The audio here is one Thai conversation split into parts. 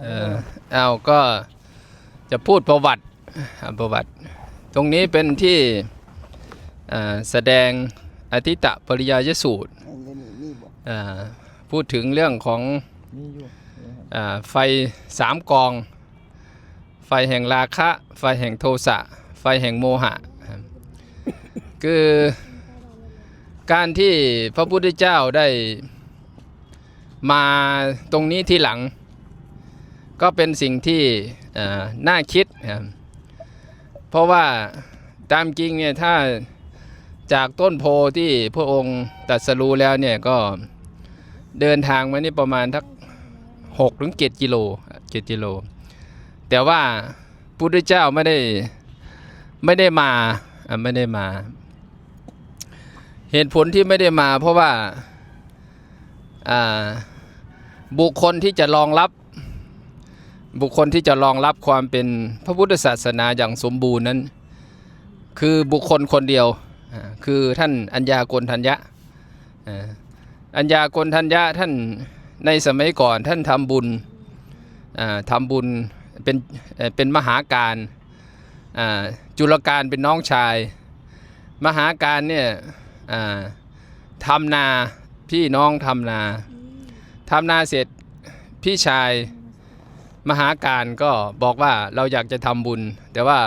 เออเอาก็จะพูดประวัติประวัติ ตรงนี้เป็นที่แสดงอธิตะปริยายสูตรพูดถึงเรื่องของอไฟสามกอง ไฟแห่งราคะ ไฟแห่งโทสะ ไฟแห่งโมหะ คือการที่พระพุทธเจ้าได้มาตรงนี้ที่หลัง ก็เป็นสิ่งที่น่าคิดครับเพราะว่าตามจริงเนี่ยถ้าจากต้นโพที่พระองค์ตรัสรู้แล้วเนี่ยก็เดินทางมานี่ประมาณทักหกถึงเจ็ดกิโลเจ็ดกิโล แต่ว่าพุทธเจ้าไม่ได้ไม่ได้มาไม่ได้มา เหตุผลที่ไม่ได้มาเพราะว่าบุคคลที่จะรองรับ บุคคลที่จะรองรับความเป็นพระพุทธศาสนาอย่างสมบูรณ์นั้น คือบุคคลคนเดียวคือท่านอัญญาโกณทัญญะอัญญาโกณทัญญะท่านในสมัยก่อนท่านทำบุญทำบุญเป็นเป็นมหาการจุลการเป็นน้องชาย มหาการเนี่ยทำนาพี่น้องทำนาทำนาเสร็จพี่ชาย มหาการก็บอกว่าเราอยากจะทำบุญ แต่ว่า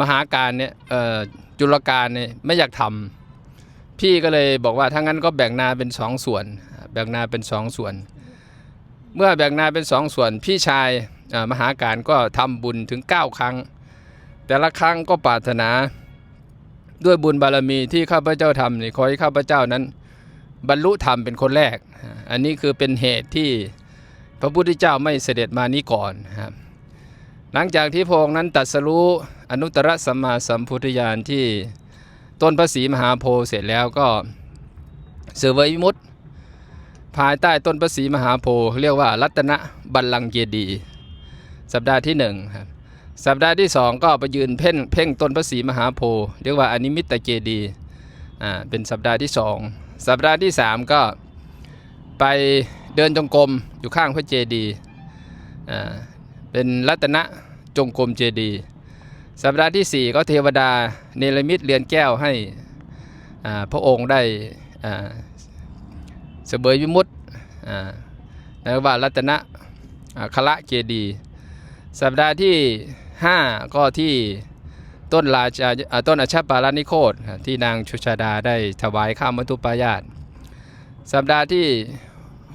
มหาการเนี่ยจุลการเนี่ยไม่อยากทำพี่ก็เลยบอกว่าถ้างั้นก็แบ่งนาเป็นสองส่วน แบ่งนาเป็นสองส่วน เมื่อแบ่งนาเป็นสองส่วน พี่ชายมหาการก็ทำบุญถึง 9 ครั้ง แต่ละครั้งก็ปรารถนาด้วยบุญบารมีที่ข้าพเจ้าทำนี่ขอให้ข้าพเจ้านั้น บรรลุธรรมเป็นคนแรก อันนี้คือเป็นเหตุที่ พระพุทธเจ้าไม่เสด็จมานี้ก่อนครับหลังจากที่พระองค์นั้นตรัสรู้อนุตตรสัมมาสัมพุทธญาณที่ต้นพระศรีมหาโพธิ์เสร็จแล้วก็เสวยวิมุตติภายใต้ต้นพระศรีมหาโพธิ์เรียกว่ารัตนบัลลังก์เจดีสัปดาห์ที่หนึ่งครับสัปดาห์ที่สองก็ไปยืนเพ่งเพ่งต้นพระศรีมหาโพธิ์เรียกว่าอนิมิตตเจดีย์อ่าเป็นสัปดาห์ที่สองสัปดาห์ที่สามก็ไป เดินจงกรมอยู่ข้างพระเจดีย์อ่าเป็นรัตนจงกรมเจดีย์สัปดาห์ที่สี่ก็เทวดาเนรมิตเรือนแก้วให้อ่าพระองค์ได้อ่าเสบยวิมุตติอ่าแล้วว่ารัตนะอ่าคละเจดีย์สัปดาห์ที่ 5 ก็ที่ต้นราชาต้นอชาปารานิโคตที่นางชุชาดาได้ถวายข้ามมัทุปายาตสัปดาห์ที่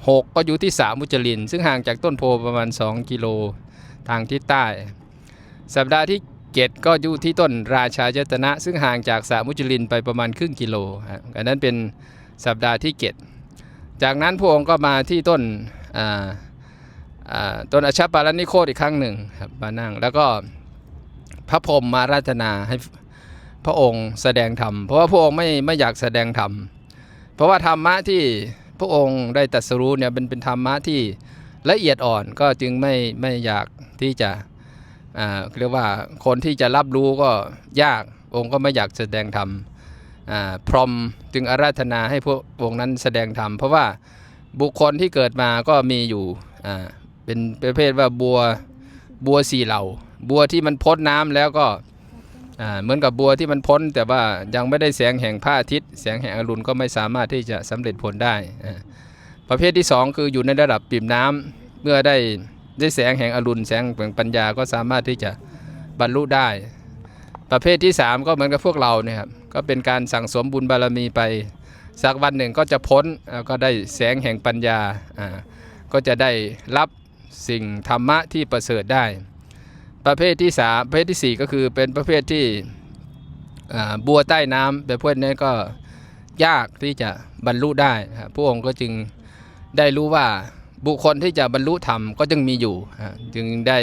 6 ก็อยู่ที่สามุจลิน ซึ่งห่างจากต้นโพประมาณ 2 กิโลทางทิศใต้ สัปดาห์ที่7ก็อยู่ที่ต้นราชายตนะ ซึ่งห่างจากสามุจลินไปประมาณครึ่งกิโลครับอันนั้นเป็นสัปดาห์ที่7จากนั้นพระองค์ก็มาที่ต้นต้นอชาปาลนิโคตอีกครั้งหนึ่งครับมานั่ง แล้วก็พระพรหมมาราธนาให้พระองค์แสดงธรรม เพราะว่าพระองค์ไม่ไม่อยากแสดงธรรม เพราะว่าธรรมะที่ พระองค์ได้ตรัสรู้เนี่ยเป็นเป็นธรรมะที่ละเอียดอ่อนก็จึงไม่ไม่อยากที่จะอ่าเรียกว่าคนที่จะรับรู้ก็ยากองค์ก็ไม่อยากแสดงธรรมอ่าพรหมจึงอาราธนาให้พวกวงนั้นแสดงธรรมเพราะว่าบุคคลที่เกิดมาก็มีอยู่อ่าเป็นประเภทว่าบัวบัวสี่เหล่า บัวที่มันพ้นน้ำแล้วก็ อ่าเหมือนกับบัวที่มันพ้น แต่ว่ายังไม่ได้แสงแห่งพระอาทิตย์แสงแห่งอรุณก็ไม่สามารถที่จะสำเร็จผลได้ ประเภทที่สองคืออยู่ในระดับปิ่มน้ำเมื่อได้ได้แสงแห่งอรุณแสงแห่งปัญญาก็สามารถที่จะบรรลุได้ ประเภทที่ 3 ก็เหมือนกับพวกเราเนี่ยครับก็เป็นการสั่งสมบุญบารมีไป สักวันหนึ่งก็จะพ้นก็ได้แสงแห่งปัญญาก็จะได้รับสิ่งธรรมะที่ประเสริฐได้ ประเภทที่สามประเภทที่สี่ก็คือเป็นประเภทที่บัวใต้น้ำแบบพวกนี้ก็ยากที่จะบรรลุได้ครับพระองค์ก็จึงได้รู้ว่าบุคคลที่จะบรรลุธรรมก็จึงมีอยู่ จึงได้